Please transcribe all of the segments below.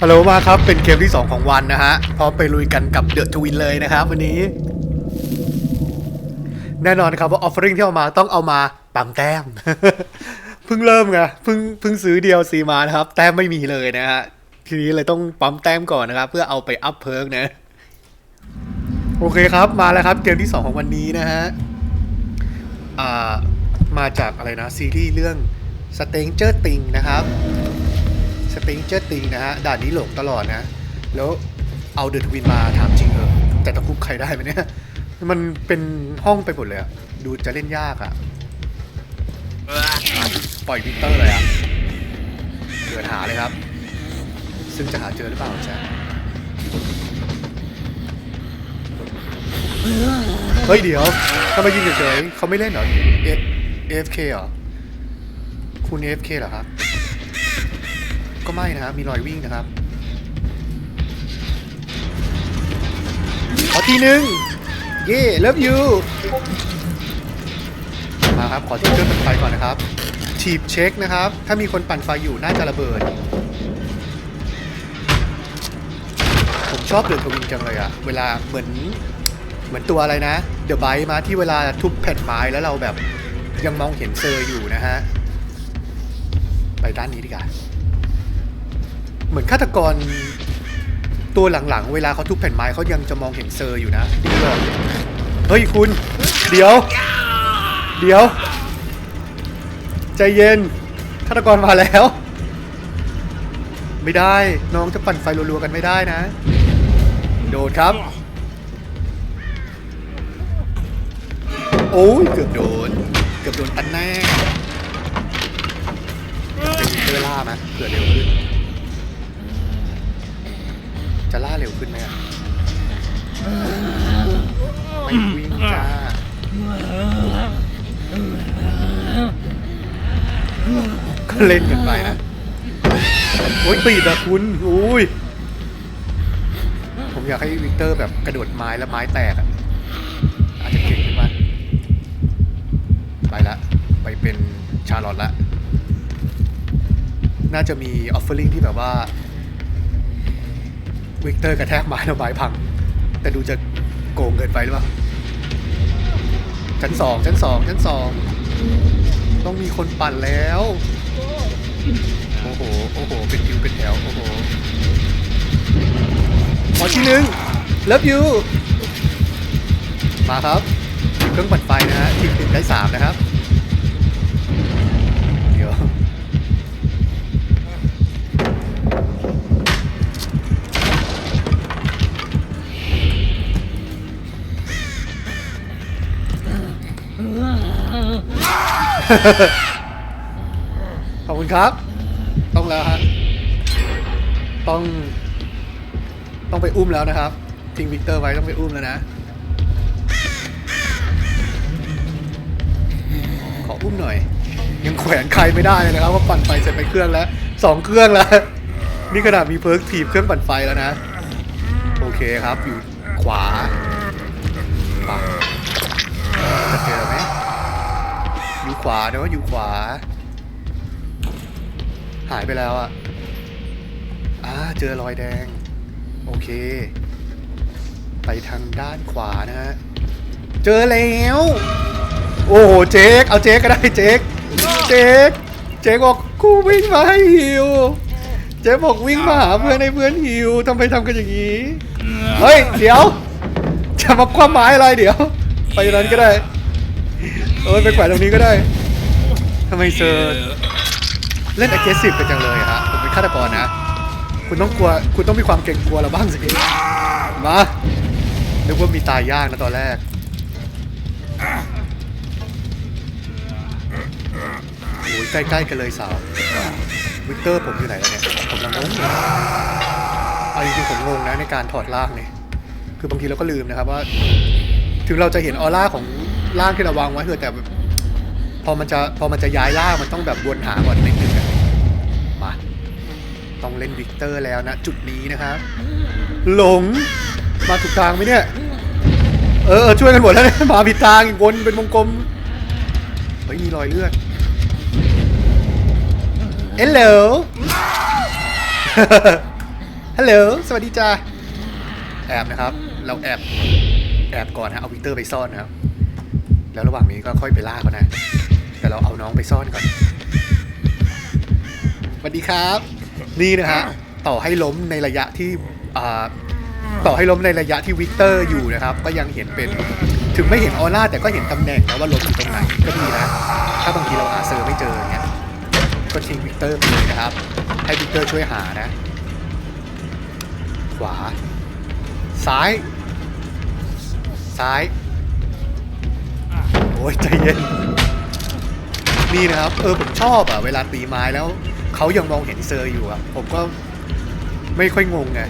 ฮัลโหลมาครับ เป็นเกมที่ 2 ของวันนะฮะพร้อมไปลุยกันกับเดอะทวินเลยนะครับ วันนี้ แน่นอนครับว่าออฟเฟอริงที่เอามาต้องเอามาปั๊มแต้ม เพิ่งเริ่มไงเพิ่งเพิ่งซื้อ DLC มานะครับ แต้มไม่มีเลยนะฮะ ทีนี้เลยต้องปั๊มแต้มก่อนนะครับ เพื่อเอาไปอัพเพิร์กนะ โอเคครับมาแล้วครับเกมที่ 2 ของวันนี้นะฮะ อ่า มาจากอะไรนะซีรีส์เรื่อง Stranger Things นะครับ Stranger Things นะฮะด่านนี้หลงตลอดนะ แล้วเอาเดอะทวินมาถามจริงเหรอแต่ตะคุบใครได้ไหมเนี่ย มันเป็นห้องไปหมดเลยอะดูจะเล่นยากอะปล่อยวิกเตอร์เลยอะเดินหาเลยครับ ซึ่งจะหาเจอหรือเปล่าจ๊ะเฮ้ยเดี๋ยวทำไมยืนเฉยๆเขาไม่เล่นเหรอ F AFK เหรอ คุณ AFK เหรอครับ ก็ไม่นะครับ มีรอยวิ่งนะครับ ขอทีหนึ่งเย่เลิฟยูมาครับ ขอที่เครื่องปั่นไฟก่อนนะครับทีบเช็คนะครับ ถ้ามีคนปั่นไฟอยู่น่าจะระเบิด ผมชอบเดือดทวินจังเลยอะเวลาเหมือนเหมือนตัวอะไรนะ เดอะไบมาที่เวลาทุบแผ่นไม้แล้วเราแบบ ยังมองเห็นเซอร์อยู่นะฮะ ไปด้านนี้ดีกว่า เหมือนฆาตกรตัวหลังๆ เวลาเขาทุบแผ่นไม้เขายังจะมองเห็นเซอร์อยู่นะดีเลยเฮ้ยคุณ เดี๋ยว เดี๋ยว ใจเย็นฆาตกรมาแล้ว ไม่ได้น้องจะปั่นไฟรัวๆกันไม่ได้นะ โดดครับ โอ้ยเกือบโดน เกือบโดนตันแน่เป็นเตอร์ล่าไหมเผื่อเร็วขึ้น จะล่าเร็วขึ้นไหมอะไม่วิ่งจ้าก็เล่นกันไปนะ โอ้ยปีดอะคุณอุ้ย ผมอยากให้วิกเตอร์แบบกระโดดไม้แล้วไม้แตกอะอาจจะเก่งขึ้นมา ไปละ ไปเป็นชาลอตละ น่าจะมีออฟเฟอร์ลิงที่แบบว่า วิกเตอร์กระแทกไม้แล้วไม้พัง แต่ดูจะโกงเกินไปหรือเปล่า ชั้นสองชั้นสองชั้นสอง ต้องมีคนปั่นแล้ว โอ้โห โอ้โห เป็นคิวเป็นแถว โอ้โหขอที่หนึ่งเลิฟยูมาครับ เครื่องปั่นไฟนะฮะทีมหนึ่งได้สามนะครับ เดี๋ยวขอบคุณครับ ต้องแล้วฮะต้อง ต้องไปอุ้มแล้วนะครับทิ้งวิกเตอร์ไว้ต้องไปอุ้มแล้วนะ ออุ้มหน่อย ยังแขวนใครไม่ได้เลยนะครับว่าปั่นไฟเสร็จไปเครื่องแล้วสองเครื่องแล้ว นี่ขนาดมีเพิร์กทีบเครื่องปั่นไฟแล้วนะ โอเคครับอยู่ขวาปังจะเจอไหมอยู่ขวาเนาะอยู่ขวา หายไปแล้วอะอ่าเจอรอยแดง โอเค ไปทางด้านขวานะฮะ เจอแล้ว โอ้โหเจ๊กเอาเจ๊กก็ได้เจ๊กเจ๊กเจ๊กบอกกูวิ่งมาให้ฮิว เจ๊กบอกวิ่งมาหาเพื่อนให้เพื่อนฮิวทำไมทำกันอย่างนี้ เฮ้ยเดี๋ยว จะมาคว้าไม้อะไรเดี๋ยว ไปนั้นก็ได้เออไปแขวนตรงนี้ก็ได้ทำไมเซอร์เล่น aggressive กันจังเลยฮะผมเป็นฆาตกรนะ คุณต้องกลัวคุณต้องมีความเกรงกลัวเราบ้างสิมานึกว่ามีตายยากนะตอนแรก ใกล้ๆกันเลยสาววิกเตอร์ผมอยู่ไหนแล้วเนี่ยผมกำลังงงอยู่เอาจริงๆผมงงนะในการถอดร่างเนี่ยคือบางทีเราก็ลืมนะครับว่า ถึงเราจะเห็นออร่าของร่างที่เราวางไว้เถอะแต่ พอมันจะพอมันจะย้ายร่างมันต้องแบบวนหาก่อนนิดนึงมาต้องเล่นวิกเตอร์แล้วนะจุดนี้นะครับหลงมาถูกทางไหมเนี่ยเออช่วยกันหมดแล้วเนี่ยมาผิดทางอีกวนเป็นวงกลมเฮ้ยมีรอยเลือด เอลโหล ฮัลโหล สวัสดีจ้าแอบนะครับ เราแอบ แอบก่อนฮะ เอาวิกเตอร์ไปซ่อนนะครับ แล้วระหว่างนี้ก็ค่อยไปล่าเขานะ แต่เราเอาน้องไปซ่อนก่อน สวัสดีครับ นี่นะฮะ ต่อให้ล้มในระยะที่อ่าต่อให้ล้มในระยะที่วิกเตอร์อยู่นะครับ ก็ยังเห็นเป็น ถึงไม่เห็นออร่าแต่ก็เห็นตำแหน่งนะว่าล้มอยู่ตรงไหนก็ดีนะ ถ้าบางทีเราหาเซอร์ไม่เจอ ก็ทิ้งวิกเตอร์ไปเลยนะครับ ให้วิกเตอร์ช่วยหานะ ขวา ซ้าย ซ้าย โอ้ยใจเย็น นี่นะครับ เออผมชอบอะเวลาตีไม้แล้ว เขายังมองเห็นเซอร์อยู่อะผมก็ไม่ค่อยงงไง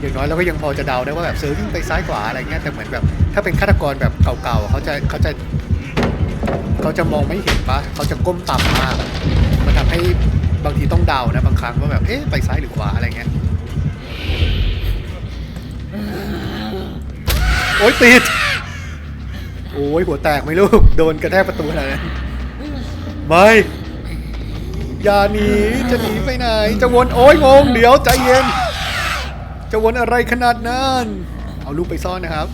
อย่างน้อยเราก็ยังพอจะเดาได้ว่าแบบเซอร์วิ่งไปซ้ายขวาอะไรเงี้ยแต่เหมือนแบบ ถ้าเป็นฆาตกรแบบเก่าๆเขาจะเขาจะ เขาจะมองไม่เห็นปะเขาจะก้มต่ำมากมันทำให้บางทีต้องเดานะ บางครั้งว่าแบบเอ๊ะไปซ้ายหรือขวาอะไรเงี้ยโอ๊ยติดโอ้ยหัวแตกไหมลูก โดนกระแทกประตูขนาดนั้นไม่อย่าหนีจะหนีไปไหน จะวนโอ้ยงง เดี๋ยวใจเย็น จะวนอะไรขนาดนั้น เอาลูกไปซ่อนนะครับ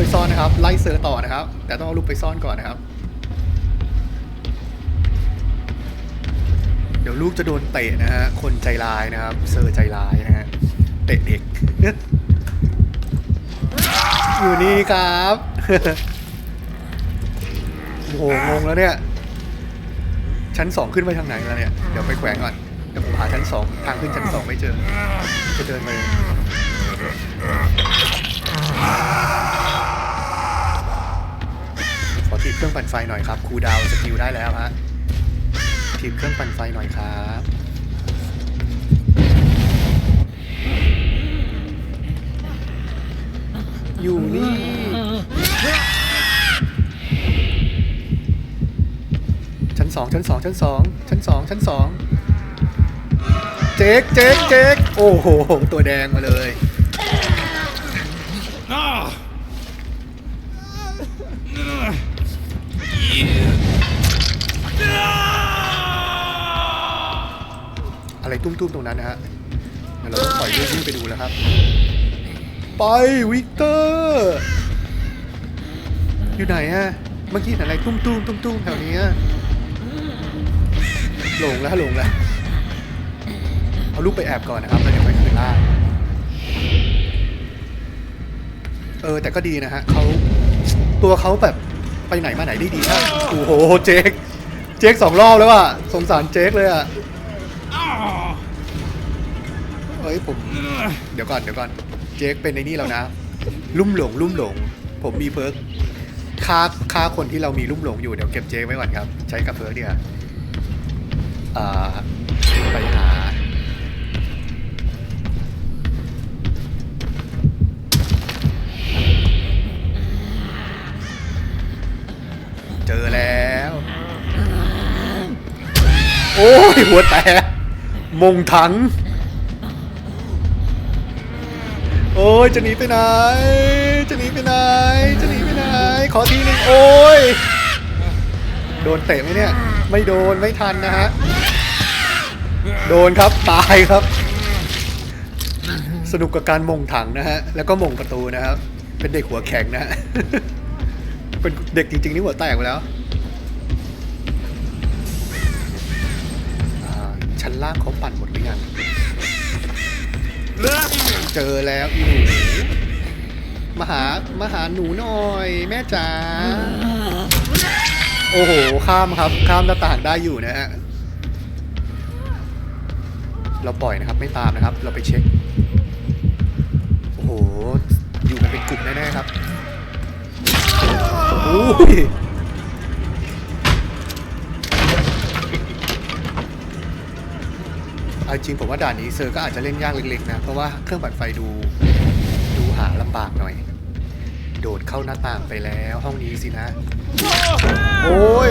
ไปซ่อนนะครับไล่เสือต่อนะครับ แต่ต้องเอาลูกไปซ่อนก่อนนะครับ เดี๋ยวลูกจะโดนเตะนะฮะคนใจร้ายนะครับ เซอร์ใจร้ายนะฮะเตะเด็กอยู่นี่ครับโอ้โหงงแล้วเนี่ย ชั้นสองขึ้นไปทางไหนแล้วเนี่ยเดี๋ยวไปแขวงก่อนเดี๋ยวผมหาชั้นสองทางขึ้นชั้นสองไม่เจอจะเดินไป ทีมเครื่องปั่นไฟหน่อยครับครูดาวสกิลได้แล้วฮะทีมเครื่องปั่นไฟหน่อยครับอยู่นี่ชั้นสองชั้นสองชั้นสองชั้นสองชั้นสองเจ๊กเจ๊กเจ๊กโอ้โห ตัวแดงมาเลย อะไรตุ้มๆตรงนั้นนะฮะเดี๋ยวเราต้องปล่อยลูกวิ่งไปดูแล้วครับ ไปวิกเตอร์อยู่ไหนอะเมื่อกี้เห็นอะไรตุ้มๆตุ้มๆแถวนี้อะหลงแล้วหลงแล้วเอาลูกไปแอบก่อนนะครับแล้วเดี๋ยวไปคืนล่างเออแต่ก็ดีนะฮะเขาตัวเขาแบบ ไปไหนมาไหนได้ดีมากโอ้โหเจ๊กเจ๊กสองรอบแล้วอะสงสารเจ๊กเลยอะเฮ้ยผมเดี๋ยวก่อนเดี๋ยวก่อนเจ๊กเป็นในนี่แล้วนะ ลุ่มหลง ลุ่มหลง ผมมีเพิร์กค่าค่าคนที่เรามีลุ่มหลงอยู่เดี๋ยวเก็บเจ๊กไว้ก่อนครับ ใช้กับเพิร์กเนี่ยอ่าไปหา โอ้ย หัวแตกมงถัง โอ้ย จะหนีไปไหน จะหนีไปไหน จะหนีไปไหน ขอทีหนึ่งโอ้ย โดนเตะไหมเนี่ย ไม่โดน ไม่ทันนะฮะ โดนครับ ตายครับ สนุกกับการมงถังนะฮะ แล้วก็มงประตูนะครับ เป็นเด็กหัวแข็งนะฮะ เป็นเด็กจริงๆนี่หัวแตกไปแล้ว ล่างเขาปั่นหมดหรือยังเจอแล้วอีหนูมาหามาหาหนูหน่อย แม่จ๋าโอ้โห ข้ามครับ ข้ามหน้าต่างได้อยู่นะฮะเราปล่อยนะครับ ไม่ตามนะครับ เราไปเช็ค โอ้โห อยู่กันเป็นกลุ่มแน่ๆครับโอ้ย เอาจริงผมว่าด่านนี้เซอร์ก็อาจจะเล่นยากเล็กๆนะ เพราะว่าเครื่องปั่นไฟดู ดูหาลำบากหน่อย โดดเข้าหน้าต่างไปแล้วห้องนี้สินะ โอ้ย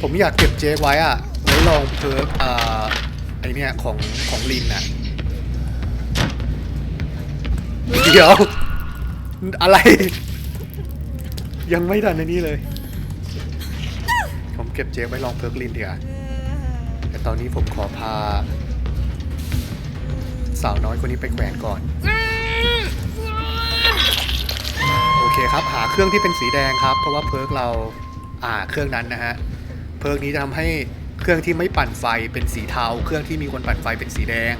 ผมอยากเก็บเจ๊ไว้อะไว้ลองเพิร์ฟอ่าไอเนี่ยของของลินอะเดี๋ยว อะไร ยังไม่ทันในนี้เลย ผมเก็บเจ๊ไว้ลองเพิร์กลินดีกว่าแต่ตอนนี้ผมขอพา สาวน้อยคนนี้ไปแขวนก่อน โอเคครับ หาเครื่องที่เป็นสีแดงครับ เพราะว่าเพิร์กเราอ่าเครื่องนั้นนะฮะ เพิร์กนี้จะทำให้เครื่องที่ไม่ปั่นไฟเป็นสีเทา เครื่องที่มีคนปั่นไฟเป็นสีแดง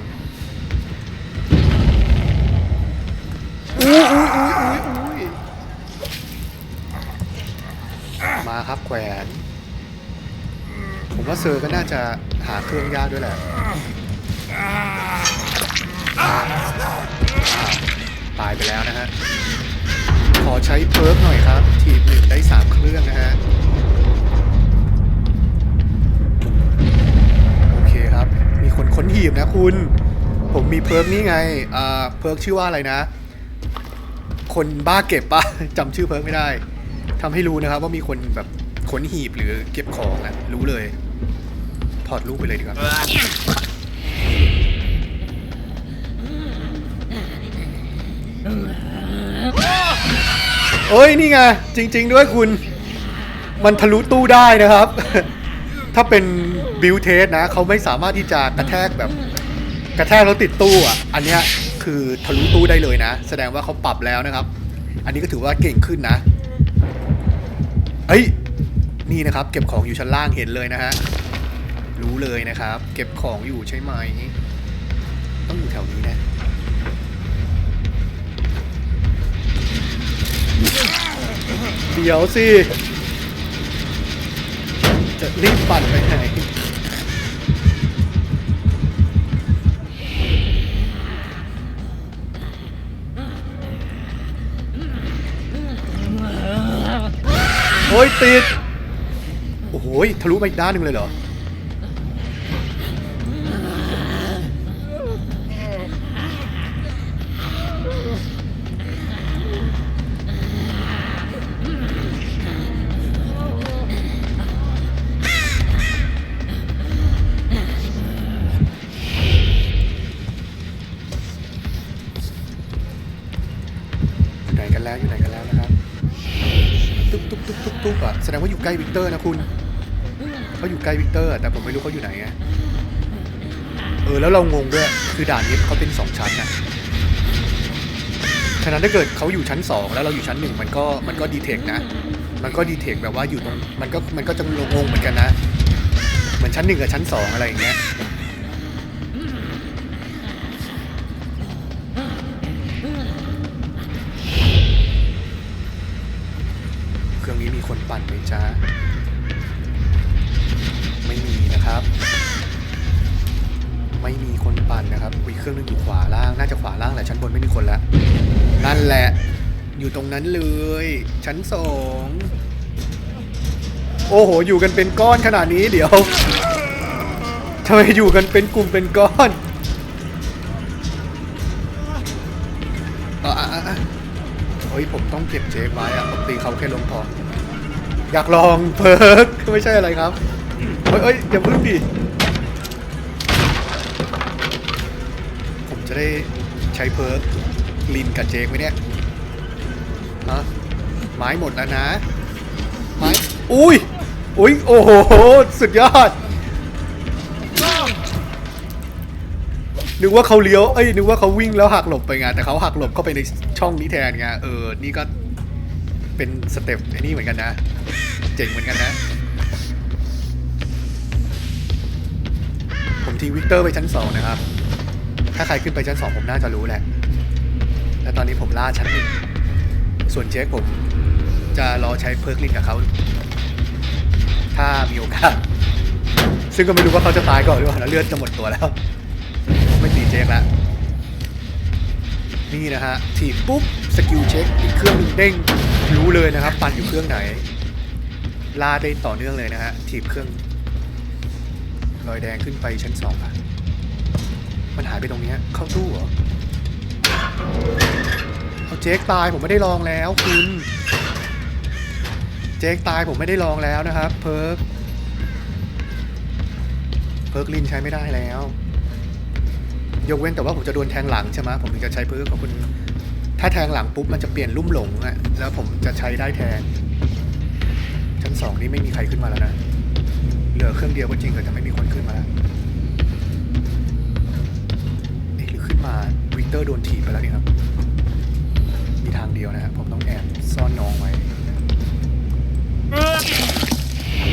อุ้ยอุ้ยอุ้ยอุ้ยอุ้ยมาครับแขวน ผมว่าเซอร์ก็น่าจะ หาเครื่องยากด้วยแหละตายไปแล้วนะฮะ ขอใช้เพิร์กหน่อยครับ ทีมหนึ่งได้สามเครื่องนะฮะ โอเคครับ มีคนค้นหีบนะคุณ ผมมีเพิร์กนี่ไงอ่าเพิร์กชื่อว่าอะไรนะ คนบ้าเก็บปะจำชื่อเพิร์กไม่ได้ทำให้รู้นะครับว่ามีคนแบบค้นหีบหรือเก็บของอะรู้เลย ถอดรูปไปเลยดีกว่า เอ้ย นี่ไง จริง ๆ ด้วยคุณ มันทะลุตู้ได้นะครับ ถ้าเป็นบิวเทสนะ เขาไม่สามารถที่จะกระแทกแบบ กระแทกแล้วติดตู้อะ อันเนี้ยคือทะลุตู้ได้เลยนะ แสดงว่าเขาปรับแล้วนะครับ อันนี้ก็ถือว่าเก่งขึ้นนะ เอ้ย นี่นะครับ เก็บของอยู่ชั้นล่างเห็นเลยนะฮะ รู้เลยนะครับ เก็บของอยู่ใช่ไหม ต้องอยู่แถวนี้นะเดี๋ยวสิ จะรีบปั่นไปไหนโอ้ยติด โอ้โหยทะลุไปอีกด้านหนึ่งเลยเหรอ ตุ๊บตุ๊บตุ๊บตุ๊บตุ๊บอะแสดงว่าอยู่ใกล้วิกเตอร์นะคุณเขาอยู่ใกล้วิกเตอร์แต่ผมไม่รู้เขาอยู่ไหนไงเออแล้วเรางงด้วยคือด่านนี้เขาเป็นสองชั้นนะฉะนั้นถ้าเกิดเขาอยู่ชั้นสองแล้วเราอยู่ชั้นหนึ่งมันก็มันก็ดีเทคนะ มันก็ดีเทคแบบว่าอยู่ตรงมันก็มันก็จะงงเหมือนกันนะ เหมือนชั้นหนึ่งกับชั้นสองอะไรอย่างเงี้ย จ๊ะ ไม่มีนะครับ ไม่มีคนปั่นนะครับอีเครื่องนึงอยู่ขวาล่าง น่าจะขวาล่างแหละชั้นบนไม่มีคนแล้วนั่นแหละ อยู่ตรงนั้นเลย ชั้นสอง โอ้โห อยู่กันเป็นก้อนขนาดนี้เดี๋ยวทำไมอยู่กันเป็นกลุ่มเป็นก้อนอะอะอะอะเฮ้ยผมต้องเก็บเจฟไว้อะผมตีเขาแค่ลงพอ อยากลองเพิร์กไม่ใช่อะไรครับเฮ้ยเฮ้ยอย่าพึ่งดิผมจะได้ใช้เพิร์กลินกับเจฟไหมเนี่ยฮะไม้หมดแล้วนะไม้อุ้ยอุ้ยโอ้โหสุดยอดนึกว่าเขาเลี้ยวเอ้ยนึกว่าเขาวิ่งแล้วหักหลบไปไงแต่เขาหักหลบเข้าไปในช่องนี้แทนไงเออนี่ก็ เป็นสเต็ปไอ้นี่เหมือนกันนะ เจ๋งเหมือนกันนะ ผมทีวิกเตอร์ไปชั้นสองนะครับ ถ้าใครขึ้นไปชั้นสองผมน่าจะรู้แหละ และตอนนี้ผมล่าชั้นหนึ่งส่วนเจ๊กผมจะรอใช้เพิร์กลินกับเขาถ้ามีโอกาส ซึ่งก็ไม่รู้ว่าเขาจะตายก่อนหรือเปล่านะเลือดจะหมดตัวแล้วไม่ตีเจ๊กแล้วนี่นะฮะถีบปุ๊บ สกิลเช็คอีกเครื่องหนึงเด้งรู้เลยนะครับ ปั่นอยู่เครื่องไหน ลาได้ต่อเนื่องเลยนะฮะถีบเครื่องรอยแดงขึ้นไปชั้นสองอะมันหายไปตรงเนี้ยเข้าตู้เหรอเอาเจ๊กตายผมไม่ได้ลองแล้วคุณเจ๊กตายผมไม่ได้ลองแล้วนะครับ เพิร์กเพิร์กลินใช้ไม่ได้แล้ว ยกเว้นแต่ว่าผมจะโดนแทงหลังใช่ไหมผมถึงจะใช้เพิร์กของคุณ ถ้าแทงหลังปุ๊บมันจะเปลี่ยนลุ่มหลงอะแล้วผมจะใช้ได้แทน ชั้นสองนี่ไม่มีใครขึ้นมาแล้วนะ เหลือเครื่องเดียวก็จริงแต่ไม่มีคนขึ้นมาแล้วเอ๊ะหรือขึ้นมาวิกเตอร์โดนถีบไปแล้วนี่ครับ มีทางเดียวนะครับผมต้องแอบซ่อนน้องไว้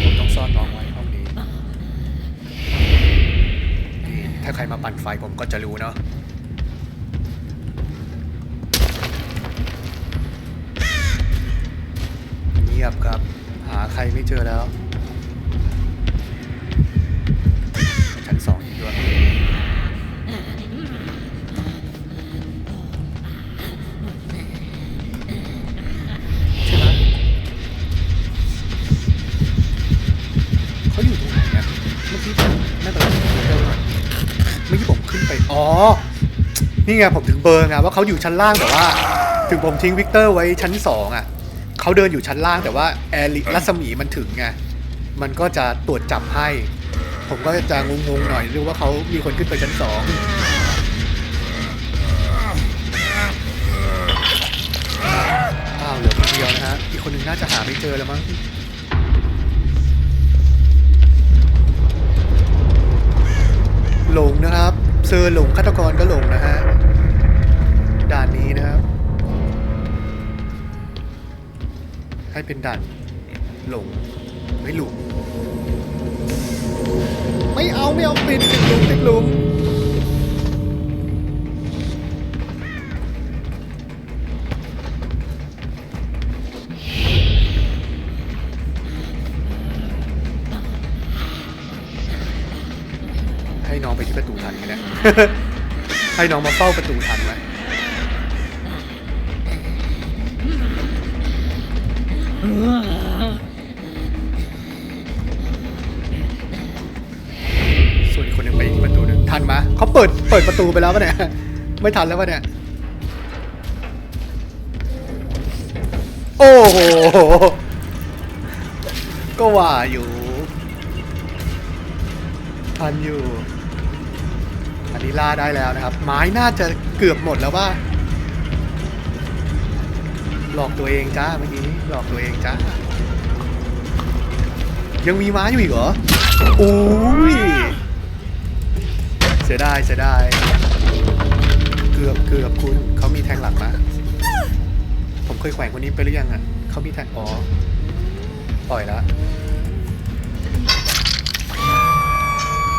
ผมต้องซ่อนน้องไว้ห้องนี้นี่ถ้าใครมาปั่นไฟผมก็จะรู้เนาะ ใครไม่เจอแล้วชั้นสองอีกด้วยใช่ไหมเขาอยู่ตรงไหนเนี่ยเมื่อกี้ผมน่าจะเจอหน่อยเมื่อกี้ผมขึ้นไปอ๋อ นี่ไงผมถึงเบอร์ไงว่าเขาอยู่ชั้นล่างแต่ว่า ถึงผมทิ้งวิกเตอร์ไว้ชั้นสองอะ เขาเดินอยู่ชั้นล่างแต่ว่าแอริรัศมีมันถึงไงมันก็จะตรวจจับให้ ผมก็จะงงๆหน่อยหรือว่าเขามีคนขึ้นไปชั้นสองอ้าวเหลือคนเดียวนะฮะอีกคนหนึ่งน่าจะหาไม่เจอแล้วมั้งหลงนะครับ เซอร์หลงฆาตกรก็หลงนะฮะด่านนี้นะครับ ให้เป็นด่านหลงไม่หลุมไม่เอาไม่เอาปิดติดหลุมติดหลุมให้น้องไปที่ประตูทันไหมเนี่ยให้น้องมาเฝ้าประตูทันไหม เขาเปิดเปิดประตูไปแล้วปะเนี่ย ไม่ทันแล้วปะเนี่ย โอ้โห ก็ว่าอยู่ ทันอยู่ อันนี้ล่าได้แล้วนะครับ ไม้น่าจะเกือบหมดแล้วว่า หลอกตัวเองจ้าเมื่อกี้ หลอกตัวเองจ้า ยังมีไม้อยู่อีกเหรอโอ้ย สียดายเสียดายเกือบเกือบคุณเขามีแทงหลังนะผมเคยแขวนคนนี้ไปหรือยังอะเขามีแทงอ๋อปล่อยละ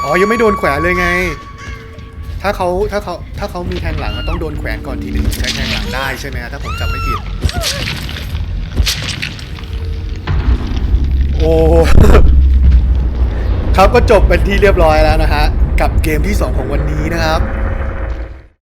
อ๋อยังไม่โดนแขวนเลยไง ถ้าเขาถ้าเขาถ้าเขามีแทงหลังต้องโดนแขวนก่อนทีหนึ่งถึงใช้แทงหลังได้ใช่ไหมฮะถ้าผมจำไม่ผิดโอ้ ครับก็จบเป็นที่เรียบร้อยแล้วนะฮะกับเกมที่ 2 ของวันนี้นะครับ